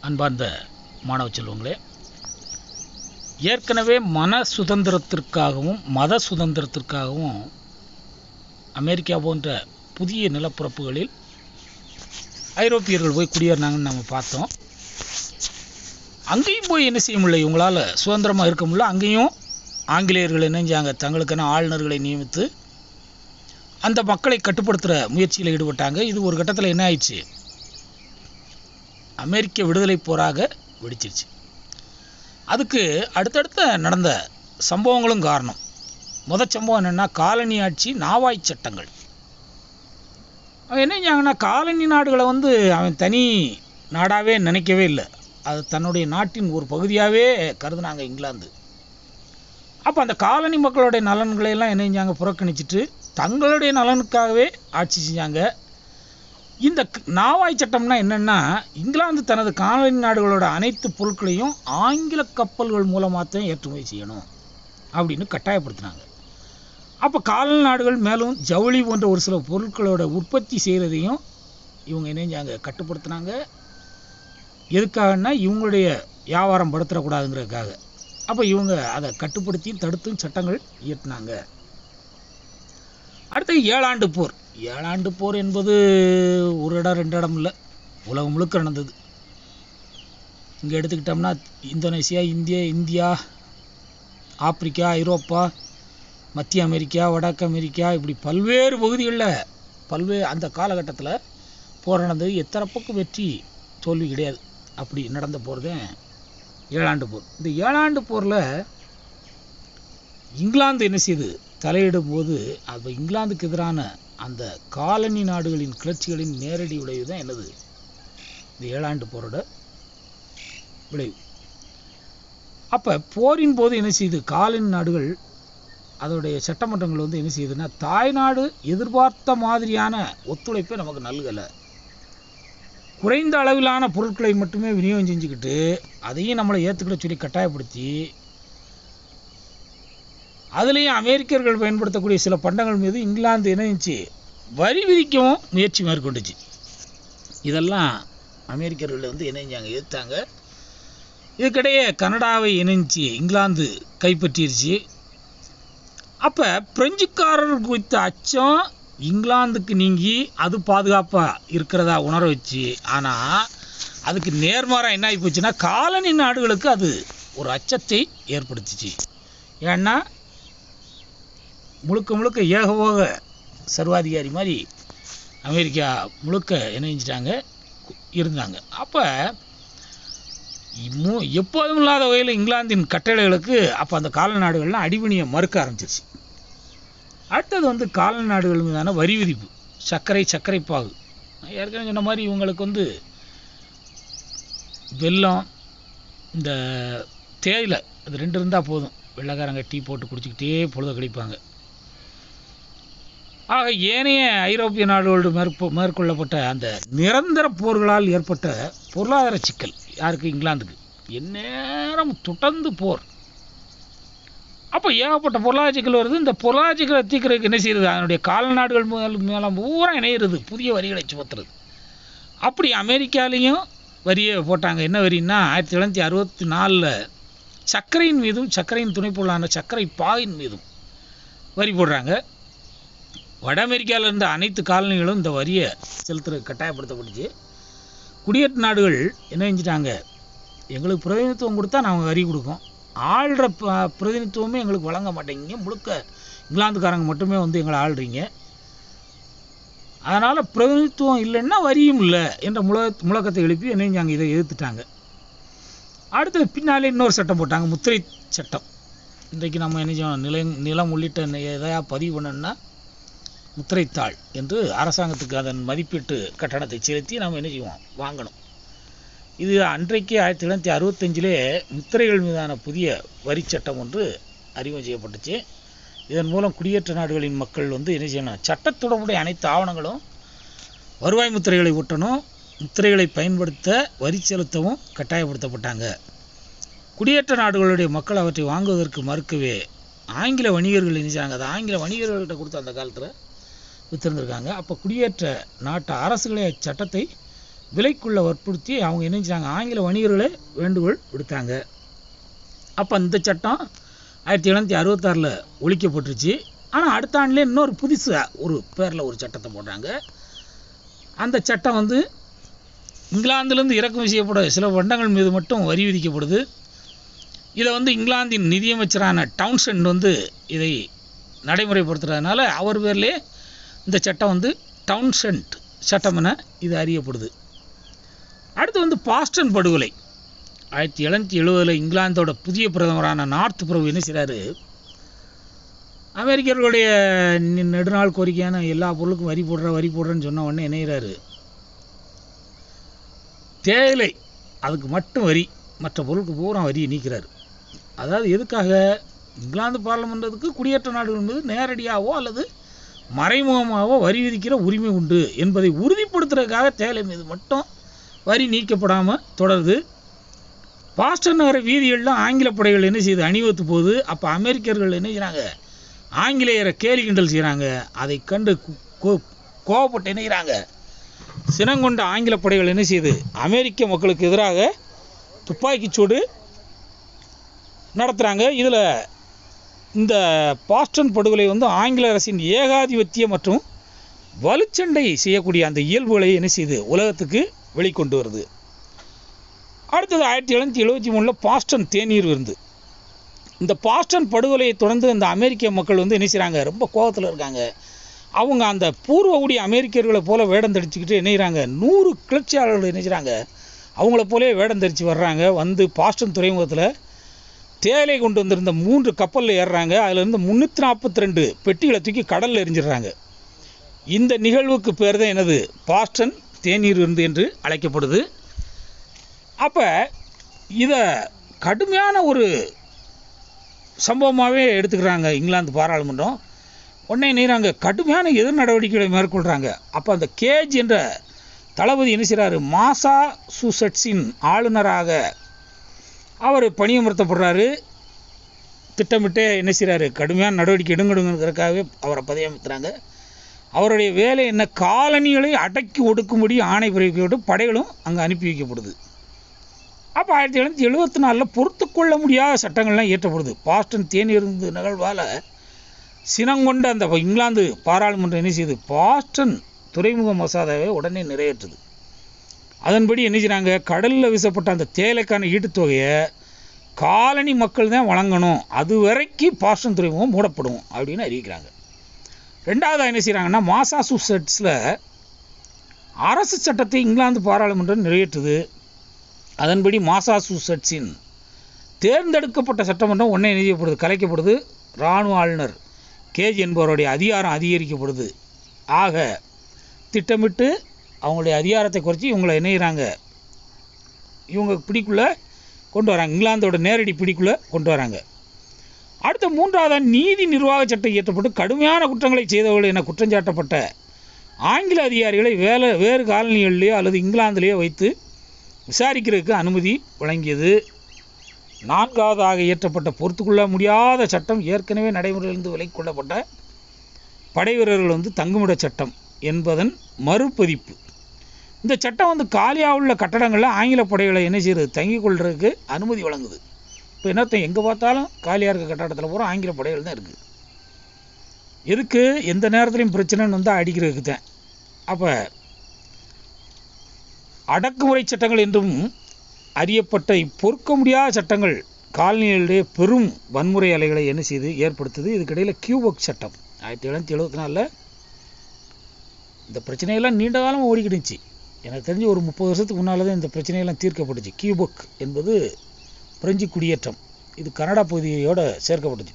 அன்பார்ந்த மாணவ செல்வங்களே ஏற்கனவே மன சுதந்திரத்திற்காகவும் மத சுதந்திரத்திற்காகவும் அமெரிக்கா போன்ற புதிய நிலப்பரப்புகளில் ஐரோப்பியர்கள் போய் குடியேறினாங்கன்னு நம்ம பார்த்தோம். அங்கேயும் போய் என்ன செய்ய முடியல? இவங்களால் சுதந்திரமாக இருக்க முடியல. அங்கேயும் ஆங்கிலேயர்கள் இணைஞ்சாங்க தங்களுக்கான ஆளுநர்களை நியமித்து அந்த மக்களை கட்டுப்படுத்துகிற முயற்சியில் ஈடுபட்டாங்க. இது ஒரு கட்டத்தில் என்ன ஆயிடுச்சு? அமெரிக்க விடுதலை போராக வெடிச்சிருச்சு. அதுக்கு அடுத்தடுத்த நடந்த சம்பவங்களும் காரணம். முத சம்பவம் என்னென்னா காலனி ஆட்சி நாவாய் சட்டங்கள். அவன் என்ன செஞ்சாங்கன்னா காலனி நாடுகளை வந்து அவன் தனி நாடாகவே நினைக்கவே இல்லை. அது தன்னுடைய நாட்டின் ஒரு பகுதியாகவே கருதுனாங்க இங்கிலாந்து. அப்போ அந்த காலனி மக்களுடைய நலன்களை எல்லாம் என்ன செஞ்சாங்க புறக்கணிச்சிட்டு தங்களுடைய நலனுக்காகவே ஆட்சி செஞ்சாங்க இந்த நாவாய் சட்டம்னா என்னென்னா இங்கிலாந்து தனது காலனி நாடுகளோட அனைத்து பொருட்களையும் ஆங்கில கப்பல்கள் மூலமாக தான் ஏற்றுமதி செய்யணும் அப்படின்னு கட்டாயப்படுத்தினாங்க. அப்போ காலனி நாடுகள் மேலும் ஜவுளி போன்ற ஒரு சில பொருட்களோட உற்பத்தி செய்கிறதையும் இவங்க இணைஞ்சாங்க கட்டுப்படுத்தினாங்க. எதுக்காகன்னா இவங்களுடைய வியாபாரம் படுத்துறக்கூடாதுங்கிறதுக்காக அப்போ இவங்க அதை கட்டுப்படுத்தியும் தடுத்தும் சட்டங்கள் இயற்றினாங்க. அடுத்து ஏழாண்டு போர். ஏழாண்டு போர் என்பது ஒரு இடம் ரெண்டு இடம் இல்லை. உலகம் முழுக்க நடந்தது. இங்கே எடுத்துக்கிட்டோம்னா இந்தோனேசியா இந்திய இந்தியா ஆப்பிரிக்கா ஐரோப்பா மத்திய அமெரிக்கா வடக்கு அமெரிக்கா இப்படி பல்வேறு பகுதிகளில் பல்வேறு அந்த காலகட்டத்தில் போர் நடந்தது. எத்தரப்புக்கும் வெற்றி தோல்வி கிடையாது. அப்படி நடந்த போர் தான் ஏழாண்டு போர். இந்த ஏழாண்டு போரில் இங்கிலாந்து என்ன செய்யுது தலையிடும் போது அப்போ இங்கிலாந்துக்கு எதிரான அந்த காலனி நாடுகளின் கிளர்ச்சிகளின் நேரடி விளைவு தான் என்னது? இந்த ஏழாண்டு போரோட விளைவு. அப்போ போரின் போது என்ன செய்யுது காலனி நாடுகள் அதோடைய சட்டமன்றங்கள் வந்து என்ன செய்யுதுன்னா தாய்நாடு எதிர்பார்த்த மாதிரியான ஒத்துழைப்பை நமக்கு நல்கலை. குறைந்த அளவிலான பொருட்களை மட்டுமே விநியோகம் செஞ்சுக்கிட்டு அதையும் நம்மளை ஏற்றுக்கிட சொல்லி கட்டாயப்படுத்தி அதுலேயும் அமெரிக்கர்கள் பயன்படுத்தக்கூடிய சில பண்டங்கள் மீது இங்கிலாந்து இணைஞ்சி வரி விதிக்கவும் முயற்சி மேற்கொண்டுச்சு. இதெல்லாம் அமெரிக்கர்கள் வந்து இணைஞ்சாங்க எதிர்த்தாங்க இதுக்கிடையே கனடாவை இணைஞ்சி இங்கிலாந்து கைப்பற்றிருச்சு. அப்போ பிரெஞ்சுக்காரர் குறித்த அச்சம் இங்கிலாந்துக்கு நீங்கி அது பாதுகாப்பாக இருக்கிறதா உணர வச்சு ஆனால் அதுக்கு நேர்மாறாக என்ன ஆகி போச்சுன்னா காலனி நாடுகளுக்கு அது ஒரு அச்சத்தை ஏற்படுத்திச்சு. ஏன்னா முழுக்க முழுக்க ஏகபோக சர்வாதிகாரி மாதிரி அமெரிக்கா முழுக்க இணைஞ்சிட்டாங்க இருந்தாங்க. அப்போ இன்னும் எப்போதும் இல்லாத வகையில் இங்கிலாந்தின் கட்டளைகளுக்கு அப்போ அந்த கால நாடுகள்லாம் அடிபணியை மறுக்க ஆரம்பிச்சிருச்சு. அடுத்தது வந்து கால நாடுகள் மீதான வரி விதிப்பு சர்க்கரை சர்க்கரை பாகு. நான் ஏற்கனவே சொன்ன மாதிரி இவங்களுக்கு வந்து வெல்லம் இந்த தேயிலை அது ரெண்டு இருந்தால் போதும். வெள்ளைக்காரங்க டீ போட்டு குடிச்சிக்கிட்டே பொழுத கழிப்பாங்க. ஆக ஏனைய ஐரோப்பிய நாடுகளோடு மேற்கொ மேற்கொள்ளப்பட்ட அந்த நிரந்தர போர்களால் ஏற்பட்ட பொருளாதார சிக்கல் யாருக்கு? இங்கிலாந்துக்கு. எந்நேரம் தொடர்ந்து போர். அப்போ ஏகப்பட்ட பொருளாதார சிக்கல் வருது. இந்த பொருளாதார சிக்கலை தீக்கிறதுக்கு என்ன செய்யுது அதனுடைய கால நாடுகள் மேல் மேலே பூரா இணையிறது. புதிய வரிகளை சுமத்துறது. அப்படி அமெரிக்காலேயும் வரியை போட்டாங்க. என்ன வரின்னா ஆயிரத்தி தொள்ளாயிரத்தி அறுபத்தி நாலில் சர்க்கரையின் மீதும் சர்க்கரையின் துணைப்பொருளான சர்க்கரை பாயின் மீதும் வரி போடுறாங்க. வட அமெரிக்காவில் இருந்த அனைத்து காலனிகளும் இந்த வரியை செலுத்துற கட்டாயப்படுத்தப்பட்டுச்சு. குடியேற்ற நாடுகள் என்ன செஞ்சிட்டாங்க? எங்களுக்கு பிரதிநிதித்துவம் கொடுத்தா நாங்கள் வரி கொடுக்கோம் ஆள்ற ப- பிரதிநிதித்துவமே எங்களுக்கு வழங்க மாட்டேங்க முழுக்க இங்கிலாந்துக்காரங்க மட்டுமே வந்து எங்களை ஆள்றீங்க. அதனால் பிரதிநிதித்துவம் இல்லைன்னா வரியும் இல்லை என்ற முழ முழக்கத்தை எழுப்பி என்ன செஞ்சாங்க? இதை எதிர்த்துட்டாங்க. அடுத்தது பின்னாலே இன்னொரு சட்டம் போட்டாங்க. முத்திரை சட்டம். இன்றைக்கு நம்ம என்ன செய்யணும்? நிலம் நிலம் உள்ளிட்ட எதையா பதிவு பண்ணணும்னா முத்திரைத்தாள் என்று அரசாங்கத்துக்கு அதன் மதிப்பீட்டு கட்டணத்தை செலுத்தி நாம் என்ன செய்வோம்? வாங்கணும். இது அன்றைக்கு ஆயிரத்தி தொள்ளாயிரத்தி அறுபத்தஞ்சிலே முத்திரைகள் மீதான புதிய வரி சட்டம் ஒன்று அறிமுகம் செய்யப்பட்டுச்சு. இதன் மூலம் குடியேற்ற நாடுகளின் மக்கள் வந்து என்ன செய்யணும்? சட்டத்துடனுடைய அனைத்து ஆவணங்களும் வருவாய் முத்திரைகளை ஒட்டணும் முத்திரைகளை பயன்படுத்த வரி செலுத்தவும் கட்டாயப்படுத்தப்பட்டாங்க. குடியேற்ற நாடுகளுடைய மக்கள் அவற்றை வாங்குவதற்கு மறுக்கவே ஆங்கில வணிகர்கள் என்ன செய்கிறாங்க அதை ஆங்கில வணிகர்கள்ட்ட கொடுத்த அந்த காலத்தில் வித்திருந்திருக்காங்க. அப்போ குடியேற்ற நாட்டு அரசுகளே சட்டத்தை விலைக்குள்ள வற்புறுத்தி அவங்க என்ன செஞ்சாங்க? ஆங்கில வணிகர்களே வேண்டுகோள் விடுத்தாங்க. அப்போ இந்த சட்டம் ஆயிரத்தி எழுநூற்றி அறுபத்தாறில் ஒழிக்கப்பட்டுருச்சு. ஆனால் அடுத்த ஆண்டிலே இன்னொரு புதுசு ஒரு பேரில் ஒரு சட்டத்தை போடுறாங்க. அந்த சட்டம் வந்து இங்கிலாந்துலேருந்து இறக்குமதி செய்யப்பட சில வண்டங்கள் மீது மட்டும் வரி விதிக்கப்படுது. இதை வந்து இங்கிலாந்தின் நிதியமைச்சரான டவுன்சென்ட் வந்து இதை நடைமுறைப்படுத்துறதுனால அவர் பேர்லேயே இந்த சட்டம் வந்து டவுன்சென்ட் சட்டம் என இது அறியப்படுது. அடுத்து வந்து பாஸ்டன் படுகொலை. ஆயிரத்தி எழுநூற்றி எழுபதில் இங்கிலாந்தோட புதிய பிரதமரான நார்த் பிரபு என்ன செய்கிறாரு அமெரிக்கர்களுடைய நி- நெடுநாள் கோரிக்கையான எல்லா பொருளுக்கும் வரி போடுற வரி போடுறேன்னு சொன்ன உடனே இணைகிறாரு தேயிலை அதுக்கு மட்டும் வரி மற்ற பொருளுக்கு பூரா வரியை நீக்கிறார். அதாவது எதுக்காக? இங்கிலாந்து பார்லமெண்டத்துக்கு குடியேற்ற நாடுகள் மீது நேரடியாகவோ அல்லது மறைமுகமாகவோ வரி விதிக்கிற உரிமை உண்டு என்பதை உறுதிப்படுத்துறதுக்காக தேலை மீது மட்டும் வரி நீக்கப்படாமல் தொடருது. பாஸ்டன் நகர வீதிகளில் ஆங்கில படைகள் என்ன செய்யுது அணிவத்து போகுது. அப்போ அமெரிக்கர்கள் என்ன செய்கிறாங்க ஆங்கிலேயரை கேலி கிண்டல் செய்கிறாங்க அதை கண்டு கோ- கோவப்பட்டு என்ன செய்கிறாங்க சினங்கொண்ட ஆங்கில படைகள் என்ன செய்யுது அமெரிக்க மக்களுக்கு எதிராக துப்பாக்கிச் சூடு நடத்துகிறாங்க இதில் இந்த பாஸ்டன் படுகொலை வந்து ஆங்கில அரசின் ஏகாதிபத்திய மற்றும் வலுச்சண்டை செய்யக்கூடிய அந்த இயல்புகளை என்ன செய்யுது உலகத்துக்கு வெளிக்கொண்டு வருது. அடுத்தது ஆயிரத்தி எழுநூற்றி எழுபத்தி மூணில் பாஸ்டன் தேநீர் விருந்து. இந்த பாஸ்டன் படுகொலையை தொடர்ந்து இந்த அமெரிக்க மக்கள் வந்து என்ன செய்கிறாங்க ரொம்ப கோபத்தில் இருக்காங்க. அவங்க அந்த பூர்வ குடி அமெரிக்கர்களை போல வேடம் தடிச்சுக்கிட்டு என்ன நூறு கிளர்ச்சியாளர்கள் என்ன அவங்கள போலே வேடம் தரிச்சு வர்றாங்க. வந்து பாஸ்டன் துறைமுகத்தில் தேயிலை கொண்டு வந்திருந்த மூன்று கப்பலில் ஏறுறாங்க. அதுலேருந்து முந்நூற்றி நாற்பத்தி ரெண்டு பெட்டிகளை தூக்கி கடலில் எரிஞ்சிடுறாங்க இந்த நிகழ்வுக்கு பேர் தான் எனது பாஸ்டன் தேநீர் விருந்து என்று அழைக்கப்படுது. அப்போ இதை கடுமையான ஒரு சம்பவமாகவே எடுத்துக்கிறாங்க இங்கிலாந்து பாராளுமன்றம். உடனே நீராங்க கடுமையான எதிர் நடவடிக்கைகளை மேற்கொள்கிறாங்க அப்போ அந்த கேஜ் என்ற தளபதி என்ன செய்கிறாரு மாசா சூசட்ஸின் ஆளுநராக அவர் பணியமர்த்தப்படுறாரு. திட்டமிட்டே என்ன செய்கிறாரு கடுமையான நடவடிக்கை எடுங்கடுங்கிறதுக்காகவே அவரை பதவியமர்த்துறாங்க அவருடைய வேலை என்ன? காலனிகளை அடக்கி ஒடுக்கும்படி ஆணை பிறப்பிக்கப்பட்டு படைகளும் அங்கே அனுப்பி வைக்கப்படுது. அப்போ ஆயிரத்தி தொள்ளாயிரத்தி எழுபத்தி நாலில் பொறுத்து கொள்ள முடியாத சட்டங்கள்லாம் இயற்றப்படுது. பாஸ்டன் தேனிருந்து நிகழ்வால் சினங்கொண்ட அந்த இங்கிலாந்து பாராளுமன்றம் என்ன செய்யுது பாஸ்டன் துறைமுக மசோதாவை உடனே நிறைவேற்றுது. அதன்படி என்ன செய்கிறாங்க கடலில் வீசப்பட்ட அந்த தேலைக்கான ஈட்டுத்தொகையை காலனி மக்கள் தான் வழங்கணும். அது வரைக்கும் பாஷன் துறைமுகம் மூடப்படும் அப்படின்னு அறிவிக்கிறாங்க. ரெண்டாவது என்ன செய்கிறாங்கன்னா மாசாசூசெட்ஸில் அரசு சட்டத்தை இங்கிலாந்து பாராளுமன்றம் நிறைவேற்றுது. அதன்படி மாசாசூசெட்ஸின் தேர்ந்தெடுக்கப்பட்ட சட்டமன்றம் ஒன்றே என்ன செய்யப்படுது? கலைக்கப்படுது. இராணுவ ஆளுநர் கேஜ் என்பவருடைய அதிகாரம் அதிகரிக்கப்படுது. ஆக திட்டமிட்டு அவங்களுடைய அதிகாரத்தை குறைச்சி இவங்களை இணைகிறாங்க இவங்க பிடிக்குள்ளே கொண்டு வராங்க. இங்கிலாந்தோட நேரடி பிடிக்குள்ளே கொண்டு வராங்க. அடுத்த மூன்றாவது நீதி நிர்வாக சட்டம் இயற்றப்பட்டு கடுமையான குற்றங்களை செய்தவர்கள் என குற்றஞ்சாட்டப்பட்ட ஆங்கில அதிகாரிகளை வேலை வேறு காலனிகள்லேயோ அல்லது இங்கிலாந்துலேயோ வைத்து விசாரிக்கிறதுக்கு அனுமதி வழங்கியது. நான்காவதாக இயற்றப்பட்ட பொறுத்துக்கொள்ள முடியாத சட்டம் ஏற்கனவே நடைமுறையிலிருந்து விலக்கிக் கொள்ளப்பட்ட படை வீரர்கள் வந்து தங்குமிட சட்டம் என்பதன் மறுபதிப்பு. இந்த சட்டம் வந்து காலியாக உள்ள கட்டடங்களில் ஆங்கில படைகளை என்ன செய்யுது? தங்கிக் கொள்றதுக்கு அனுமதி வழங்குது. இப்போ என்னத்த எங்கே பார்த்தாலும் காலியாக இருக்க கட்டடத்தில் பூரா ஆங்கில படைகள் தான் இருக்குது எதுக்கு? எந்த நேரத்துலையும் பிரச்சனைன்னு வந்தால் அடிக்கிறதுக்கு தான் அப்போ அடக்குமுறை சட்டங்கள் என்றும் அறியப்பட்ட இப்பொறுக்க முடியாத சட்டங்கள் காலனிகளுடைய பெரும் வன்முறை அலைகளை என்ன செய்து ஏற்படுத்துது. இதுக்கிடையில் கியூபக் சட்டம். ஆயிரத்தி எழுநூற்றி எழுபத்தி நாலில் இந்த பிரச்சனையெல்லாம் நீண்ட காலம் ஓடிக்கிடுச்சு எனக்கு தெரிஞ்சு ஒரு முப்பது வருஷத்துக்கு முன்னால் தான் இந்த பிரச்சனையெல்லாம் தீர்க்கப்பட்டுச்சு. கியூபக் என்பது பிரெஞ்சு குடியேற்றம். இது கனடா பகுதியோடு சேர்க்கப்பட்டுச்சு.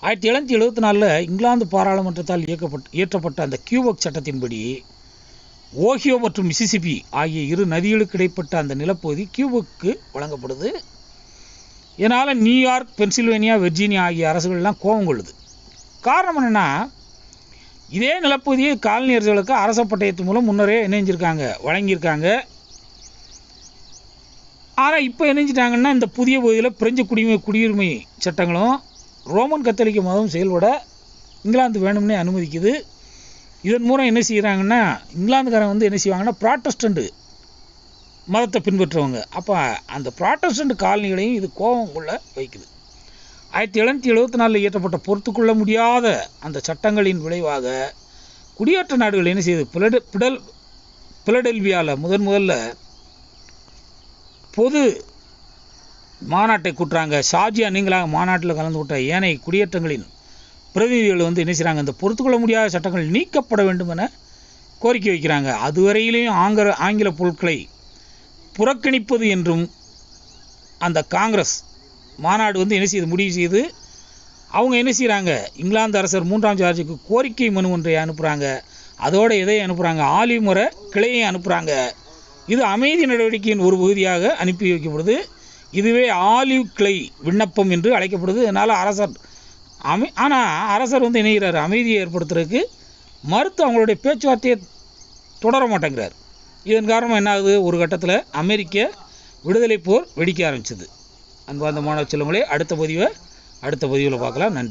ஆயிரத்தி எழுநூற்றி எழுபத்தி நாலில் இங்கிலாந்து பாராளுமன்றத்தால் இயக்கப்பட்டு இயற்றப்பட்ட அந்த கியூபக் சட்டத்தின்படி ஓஹியோ மற்றும் மிசிசிபி ஆகிய இரு நதிகளுக்கு இடைப்பட்ட அந்த நிலப்பகுதி கியூபுக்கு வழங்கப்படுது. இதனால் நியூயார்க் பென்சில்வேனியா வெர்ஜீனியா ஆகிய அரசுகள்லாம் கோபம் கொள்ளுது. காரணம் என்னென்னா இதே நிலப்பகுதியை காலனியர்களுக்கு அரச பட்டயத்து மூலம் முன்னரே இணைஞ்சிருக்காங்க வழங்கியிருக்காங்க. ஆனால் இப்போ இணைஞ்சிட்டாங்கன்னா இந்த புதிய பகுதியில் பிரெஞ்சு குடிமை குடியுரிமை சட்டங்களும் ரோமன் கத்தோலிக்க மதம் செயல்பட இங்கிலாந்து வேணும்னே அனுமதிக்குது. இதன் மூலம் என்ன செய்கிறாங்கன்னா இங்கிலாந்துக்காரன் வந்து என்ன செய்வாங்கன்னா ப்ராட்டஸ்டண்ட்டு மதத்தை பின்பற்றுறவங்க அப்போ அந்த ப்ராட்டஸ்டண்ட் காலனிகளையும் இது கோபம் உள்ள வைக்குது. ஆயிரத்தி எழுநூற்றி எழுபத்தி நாலில் இயற்றப்பட்ட பொறுத்துக்கொள்ள முடியாத அந்த சட்டங்களின் விளைவாக குடியேற்ற நாடுகள் என்ன செய்யுது பிளடு பிடல் பிலடெல்வியாவில் முதன் முதல்ல பொது மாநாட்டை கூட்டுறாங்க. ஷாஜியா நீங்களாக மாநாட்டில் கலந்து கொண்ட ஏனைய குடியேற்றங்களின் பிரதிநிதிகள் வந்து என்ன செய்கிறாங்க இந்த பொறுத்துக்கொள்ள முடியாத சட்டங்கள் நீக்கப்பட வேண்டும் என கோரிக்கை வைக்கிறாங்க. அதுவரையிலையும் ஆங்கில ஆங்கில பொருட்களை புறக்கணிப்பது என்றும் அந்த காங்கிரஸ் மாநாடு வந்து என்ன செய்யுது முடிவு செய்து அவங்க என்ன செய்கிறாங்க இங்கிலாந்து அரசர் மூன்றாம் ஜார்ஜுக்கு கோரிக்கை மனு ஒன்றை அனுப்புகிறாங்க அதோட இதை அனுப்புகிறாங்க ஆலி முறை கிளையை அனுப்புகிறாங்க இது அமைதி நடவடிக்கையின் ஒரு பகுதியாக அனுப்பி வைக்கப்படுது. இதுவே ஆலிவ் கிளை விண்ணப்பம் என்று அழைக்கப்படுது. அதனால் அரசர் அமை ஆனால் அரசர் வந்து இணைகிறார் அமைதியை ஏற்படுத்துறதுக்கு மறுத்து அவங்களுடைய பேச்சுவார்த்தையை தொடர மாட்டேங்கிறார். இதன் காரணமாக என்ன ஆகுது ஒரு கட்டத்தில் அமெரிக்க விடுதலை போர் வெடிக்க ஆரம்பிச்சது. அன்பார்ந்த மாணவ செல்வங்களே அடுத்த பதிவை அடுத்த பதிவில் பார்க்கலாம். நன்றி.